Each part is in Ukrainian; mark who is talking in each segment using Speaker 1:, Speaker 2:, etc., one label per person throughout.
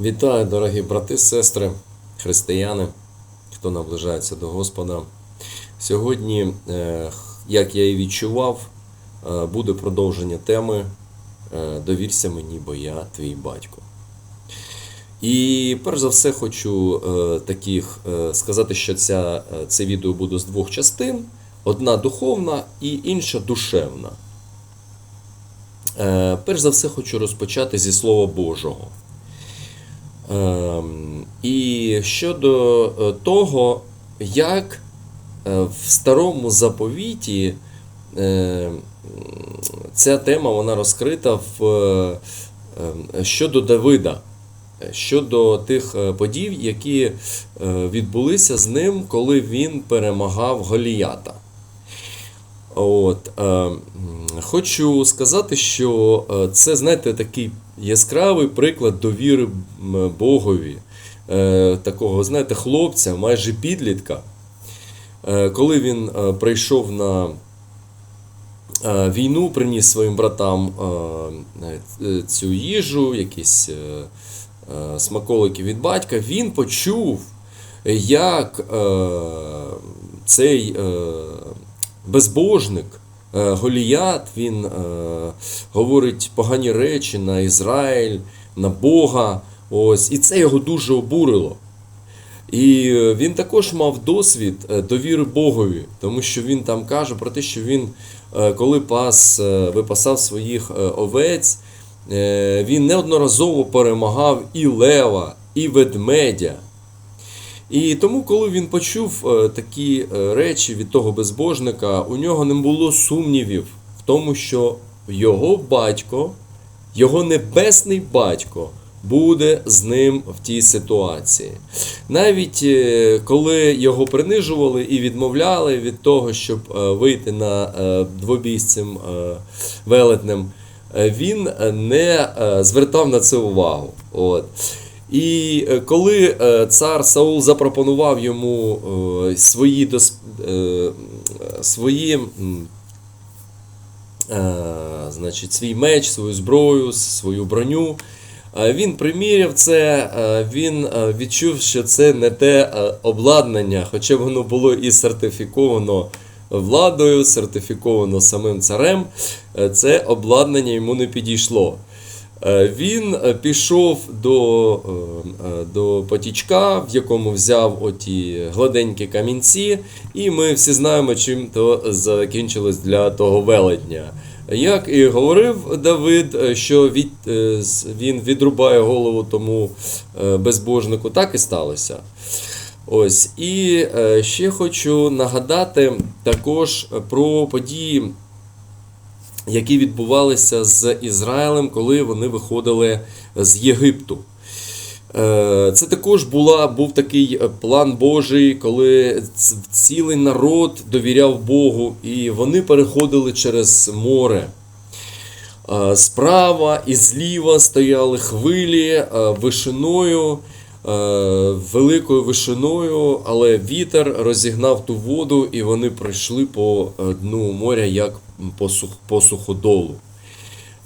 Speaker 1: Вітаю, дорогі брати, сестри, християни, хто наближається до Господа. Сьогодні, е, як я і відчував, е, буде продовження теми е, Довірся мені, бо я твій батько. І перш за все хочу таких сказати, що ця, це відео буде з двох частин: одна духовна і інша душевна. Перш за все хочу розпочати зі Слова Божого. Ем, І щодо е, того, як е, в старому заповіті е, ця тема вона розкрита в, ем, щодо Давида, щодо тих подій, які відбулися з ним, коли він перемагав Голіята. От, е, хочу сказати, що е, це, знаєте, такий яскравий приклад довіри Богові, е, такого, знаєте, хлопця, майже підлітка. Е, коли він е, прийшов на е, війну, приніс своїм братам е, цю їжу, якісь е, смаколики від батька, він почув, як е, цей е, безбожник, е, Голіят, він е, говорить погані речі на Ізраїль, на Бога. Ось, і це його дуже обурило. І е, він також мав досвід е, довіри Богові, тому що він там каже про те, що він, коли пас, випасав своїх овець, він неодноразово перемагав і лева, і ведмедя. І тому, коли він почув е, такі е, речі від того безбожника, у нього не було сумнівів в тому, що його батько, його небесний батько, буде з ним в тій ситуації. Навіть е, коли його принижували і відмовляли від того, щоб вийти на двобій з велетнем, він не звертав на це увагу. От. І е, коли е, цар Саул запропонував йому е, свої, свої значить, свій меч, свою зброю, свою броню, він приміряв це, він відчув, що це не те обладнання, хоча воно було і сертифіковано владою, сертифіковано самим царем, це обладнання йому не підійшло. Е, Він е, пішов до, е, до потічка, в якому взяв оті гладенькі камінці, і ми всі знаємо, чим то закінчилось для того велетня. Як і говорив Давид, що від, він відрубає голову тому безбожнику, так і сталося. Ось і ще хочу нагадати також про події які відбувалися з Ізраїлем, коли вони виходили з Єгипту. Е, Це також була, був такий план Божий, коли цілий народ довіряв Богу, і вони переходили через море. Е, Справа і зліва стояли хвилі е, вишиною, великою вишиною, але вітер розігнав ту воду, і вони пройшли по е, дну моря як по, сух, по суходолу.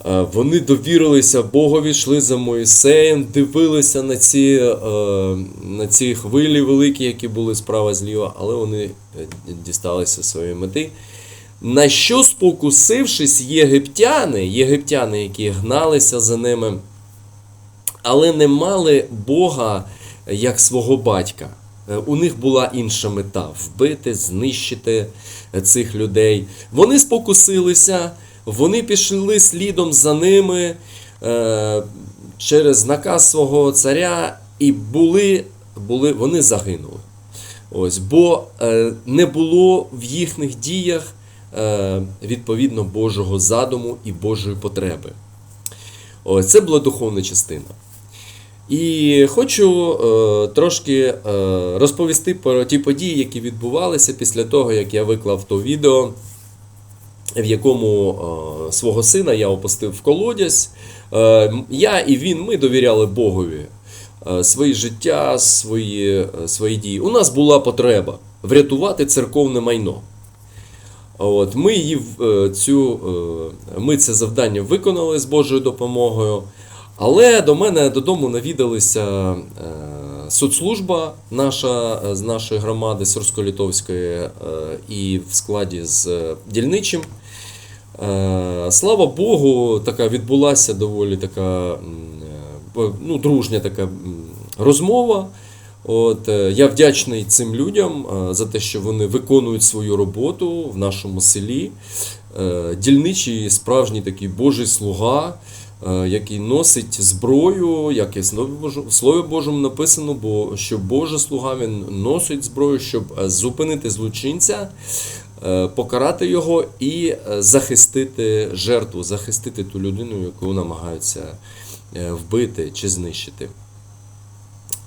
Speaker 1: Е, Вони довірилися Богові, йшли за Моїсеєм, дивилися на ці, е, на ці хвилі великі, які були справа зліва, але вони е, дісталися своєї мети. На що спокусившись єгиптяни, єгиптяни, які гналися за ними, але не мали Бога як свого батька. Е, У них була інша мета вбити, знищити е, цих людей. Вони спокусилися, вони пішли слідом за ними е, через наказ свого царя, і були, були, вони загинули. Ось, бо не було в їхніх діях відповідно Божого задуму і Божої потреби. Ось, це була духовна частина. І хочу е, трошки е, розповісти про ті події, які відбувалися після того, як я виклав то відео, в якому е, свого сина я опустив в колодязь. Е, я і він ми довіряли Богові е, свої життя, свої, е, свої дії. У нас була потреба врятувати церковне майно. От, ми, її, е, цю, е, ми це завдання виконали з Божою допомогою. Але до мене додому навідалися е, соцслужба наша е, з нашої громади Сорсько-Літовської е, і в складі з дільничим. Слава Богу, така відбулася доволі така ну, дружня така розмова. От, я вдячний цим людям за те, що вони виконують свою роботу в нашому селі. Дільничий справжній такий Божий слуга, який носить зброю, як і в Слові Божому, написано, бо що Божий слуга він носить зброю, щоб е, зупинити злочинця, е, покарати його і е, захистити жертву, захистити ту людину, яку намагаються е, вбити чи знищити.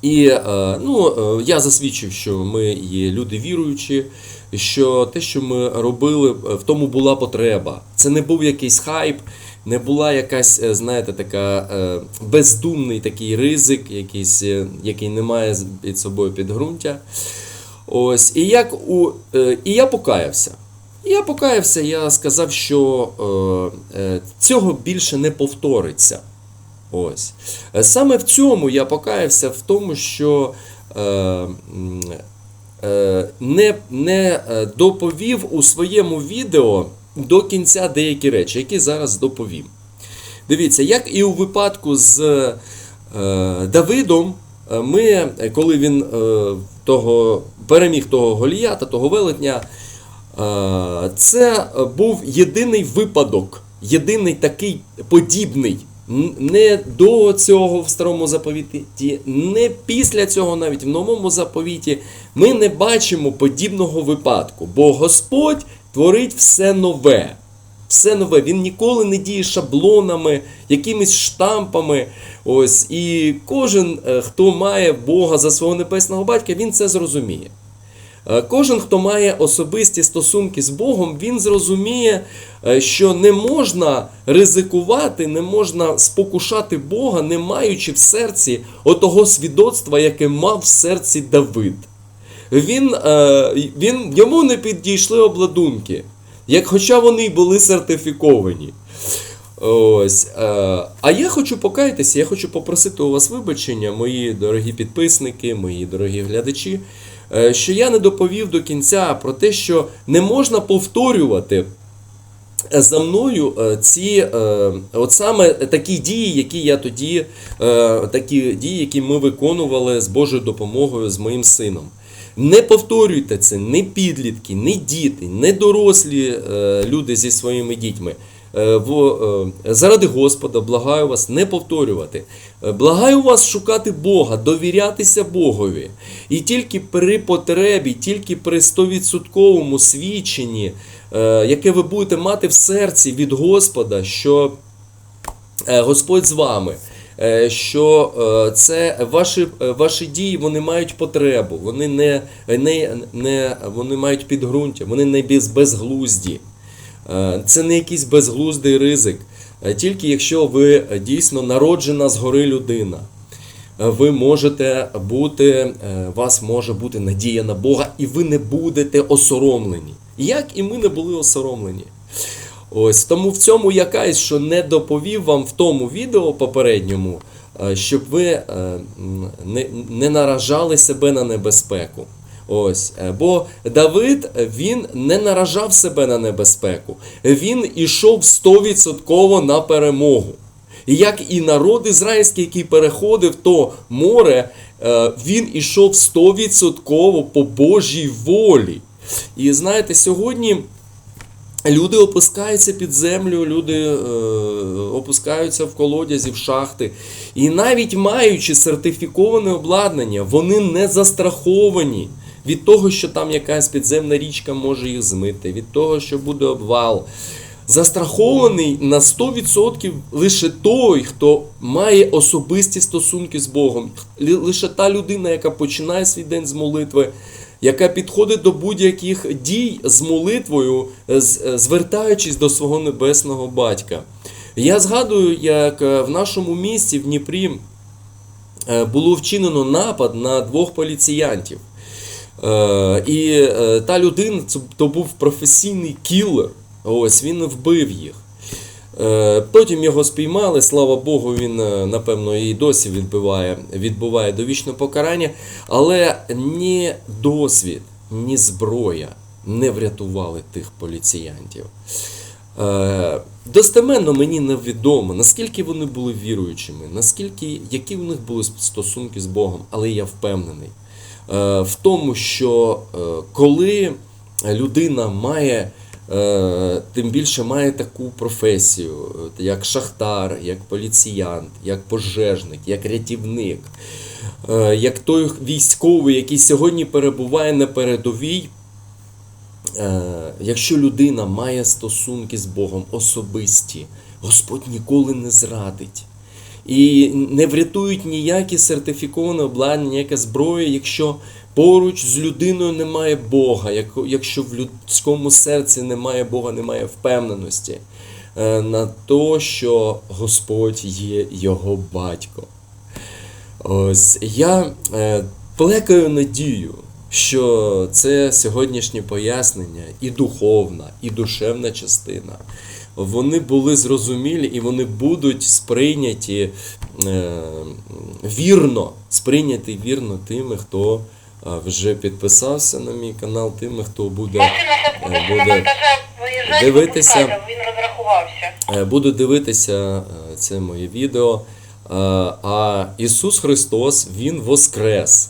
Speaker 1: І е, ну, е, я засвідчив, що ми є люди віруючі, що те, що ми робили, е, в тому була потреба. Це не був якийсь хайп, не була якась, е, знаєте, така е, бездумний такий ризик, якийсь, е, який не має під собою підґрунтя. Ось, і, як у, і я покаявся. Я покаявся, я сказав, що е, цього більше не повториться. Ось. Саме в цьому я покаявся в тому, що е, е, не, не доповів у своєму відео до кінця деякі речі, які зараз доповім. Дивіться, як і у випадку з е, Давидом, е, ми, е, коли він е, того, переміг того Голіята, того велетня, е, це був єдиний випадок, єдиний такий подібний. Не до цього в старому заповіті, не після цього, навіть в новому заповіті, ми не бачимо подібного випадку, бо Господь творить все нове. Все нове. Він ніколи не діє шаблонами, якимись штампами. Ось. І кожен, е, хто має Бога за свого небесного батька, він це зрозуміє. Е, Кожен, хто має особисті стосунки з Богом, він зрозуміє, е, що не можна ризикувати, не можна спокушати Бога, не маючи в серці отого свідоцтва, яке мав в серці Давид. Він, е, він, йому не підійшли обладунки, як хоча вони й були сертифіковані. Ось. Е, а я хочу покаятися, я хочу попросити у вас вибачення, мої дорогі підписники, мої дорогі глядачі, е, що я не доповів до кінця про те, що не можна повторювати за мною е, ці, е, от саме такі дії, які я тоді, такі дії, які ми виконували з Божою допомогою з моїм сином. Не повторюйте це, не підлітки, не діти, не дорослі е, люди зі своїми дітьми. Е, е, заради Господа, благаю вас не повторювати. Благаю вас шукати Бога, довірятися Богові. І тільки при потребі, тільки при 100% свідченні, яке ви будете мати в серці від Господа, що Господь з вами. Е, Що е, це ваші, е, ваші дії вони мають потребу, вони не, не, не вони мають підґрунтя, вони не без, безглузді. Це не якийсь безглуздий ризик. Тільки якщо ви дійсно народжена згори людина, ви можете бути, вас може бути надія на Бога, і ви не будете осоромлені. Як і ми не були осоромлені. Ось тому в цьому я каюсь, що не доповів вам в тому відео попередньому, е, щоб ви е, не, не наражали себе на небезпеку. Ось, е, бо Давид він не наражав себе на небезпеку. Він ішов 100% на перемогу. Як і народ ізраїльський, який переходив то море, він ішов 100% по Божій волі. І знаєте, сьогодні Люди опускаються під землю, люди е, опускаються в колодязі, в шахти. І навіть маючи сертифіковане обладнання, вони не застраховані від того, що там якась підземна річка може їх змити, від того, що буде обвал. Застрахований на 100% лише той, хто має особисті стосунки з Богом. Лише та людина, яка починає свій день з молитви, яка підходить до будь-яких дій з молитвою, е, звертаючись до свого небесного батька. Я згадую, як е, в нашому місті в Дніпрі е, було вчинено напад на двох поліціянтів. Е, І е, та людина то був професійний кілер. Ось він вбив їх. Е, Потім його спіймали, слава Богу, він, е, напевно, і досі відбиває, відбуває довічне покарання. Але ні досвід, ні зброя не врятували тих поліціянтів. Е, Достеменно мені невідомо, наскільки вони були віруючими, наскільки, які у них були стосунки з Богом, але я впевнений в тому, що коли людина має, тим більше має таку професію, е, як шахтар, як поліціянт, як пожежник, як рятівник, е, як той військовий, який сьогодні перебуває на передовій, Е, якщо людина має стосунки з Богом особисті, Господь ніколи не зрадить. І не врятують ніякі сертифіковане обладнання, ніяка зброя, якщо поруч з людиною немає Бога, якщо в людському серці немає Бога, немає впевненості е, на те, що Господь є його батько. Ось я е, плекаю надію, що це сьогоднішнє пояснення і духовна, і душевна частина. Вони були зрозумілі і вони будуть сприйняті е, вірно, сприйняті вірно тими, хто вже підписався на мій канал, тими, хто буде,
Speaker 2: буде,
Speaker 1: е, буде дивитися.
Speaker 2: він розрахувався.
Speaker 1: Е, буду дивитися е, це моє відео. А Ісус Христос, Він воскрес.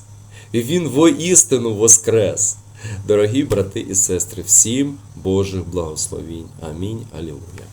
Speaker 1: І Він воістину воскрес. Дорогі брати і сестри, всім Божих благословінь. Амінь. Алілуя.